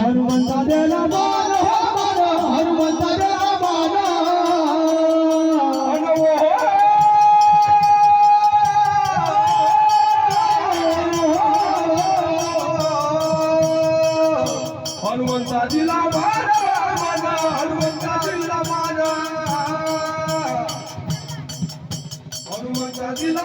हनुमंता देला मान हनुमंता देला मान हनुमंता दिला मान हनुमंता दिला